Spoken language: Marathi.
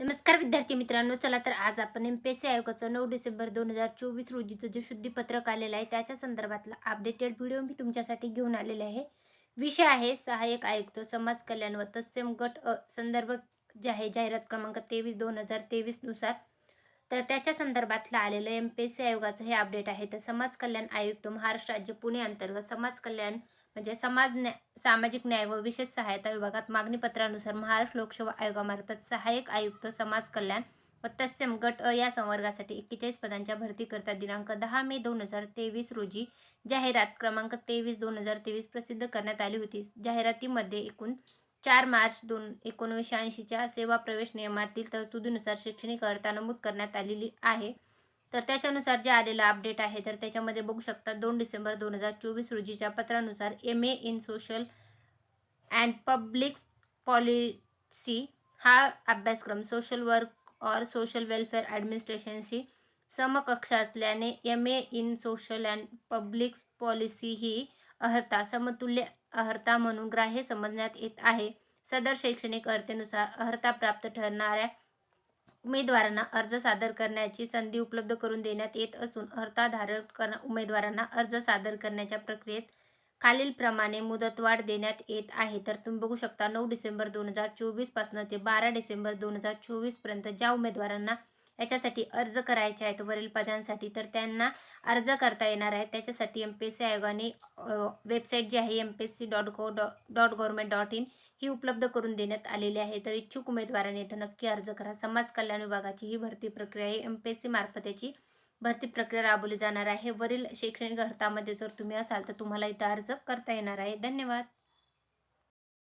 नमस्कार विद्यार्थी मित्रांनो चला तर आज आपण एम पी एस सी आयोगाचं नऊ डिसेंबर दोन हजार चोवीस रोजीचं जे शुद्धीपत्रक आलेलं आहे त्याच्या संदर्भातला अपडेटेड व्हिडिओ मी तुमच्यासाठी घेऊन आलेले आहे. विषय आहे सहाय्यक आयुक्त समाज कल्याण व तत्सम गट अ संदर्भ जे आहे जाहिरात क्रमांक तेवीस दोन हजार तेवीसनुसार तर त्याच्या संदर्भातलं आलेलं एम पी एस सी आयोगाचं हे अपडेट आहे. तर समाज कल्याण आयुक्त महाराष्ट्र राज्य पुणे अंतर्गत समाज कल्याण म्हणजे समाज न्या सामाजिक न्याय व विशेष सहायता विभागात मागणीपत्रानुसार महाराष्ट्र लोकसेवा आयोगामार्फत सहाय्यक आयुक्त समाज कल्याण व तत्सम गट अ या संवर्गासाठी एक्केचाळीस पदांच्या भरतीकरता दिनांक दहा मे दोन हजार तेवीस रोजी जाहिरात क्रमांक तेवीस दोन हजार तेवीस प्रसिद्ध करण्यात आली होती. जाहिरातीमध्ये एकूण चार मार्च दोन एकोणीसशे ऐंशीच्या सेवा प्रवेश नियमातील तरतुदीनुसार शैक्षणिक अर्थ नमूद करण्यात आलेली आहे. तर त्याच्यानुसार जे आलेलं अपडेट आहे तर त्याच्यामध्ये बघू शकता दोन डिसेंबर दोन हजार चोवीस रोजीच्या पत्रानुसार M A in social and public policy हा अभ्यासक्रम social work or social welfare ॲडमिनिस्ट्रेशनशी समकक्ष असल्याने M A in social and public policy ही अर्हता समतुल्य अर्हता म्हणून ग्राह्य समजण्यात येत आहे. सदर शैक्षणिक अर्थेनुसार अर्हता प्राप्त ठरणाऱ्या उमेदवारांना अर्ज सादर करण्याची संधी उपलब्ध करून देण्यात येत असून अर्थाधारक कर उमेदवारांना अर्ज सादर करण्याच्या प्रक्रियेत खालीलप्रमाणे मुदतवाढ देण्यात येत आहे. तर तुम्ही बघू शकता नऊ डिसेंबर दोन हजार चोवीसपासून ते बारा डिसेंबर दोन हजार चोवीसपर्यंत ज्या उमेदवारांना याच्यासाठी अर्ज करायचे आहेत वरील पदांसाठी तर त्यांना अर्ज करता येणार आहे त्याच्यासाठी एम पी एस सी आयोगाने वेबसाईट जी आहे M P S C dot gov Dr dot government dot in ही उपलब्ध करून देण्यात आलेली आहे. तर इच्छुक उमेदवाराने इथं नक्की अर्ज करा. समाज कल्याण विभागाची ही भरती प्रक्रिया आहे. एम पी एस सी मार्फत याची भरती प्रक्रिया राबवली जाणार आहे. वरील शैक्षणिक अर्हतामध्ये जर तुम्ही असाल तर तुम्हाला इथं अर्ज करता येणार आहे. धन्यवाद.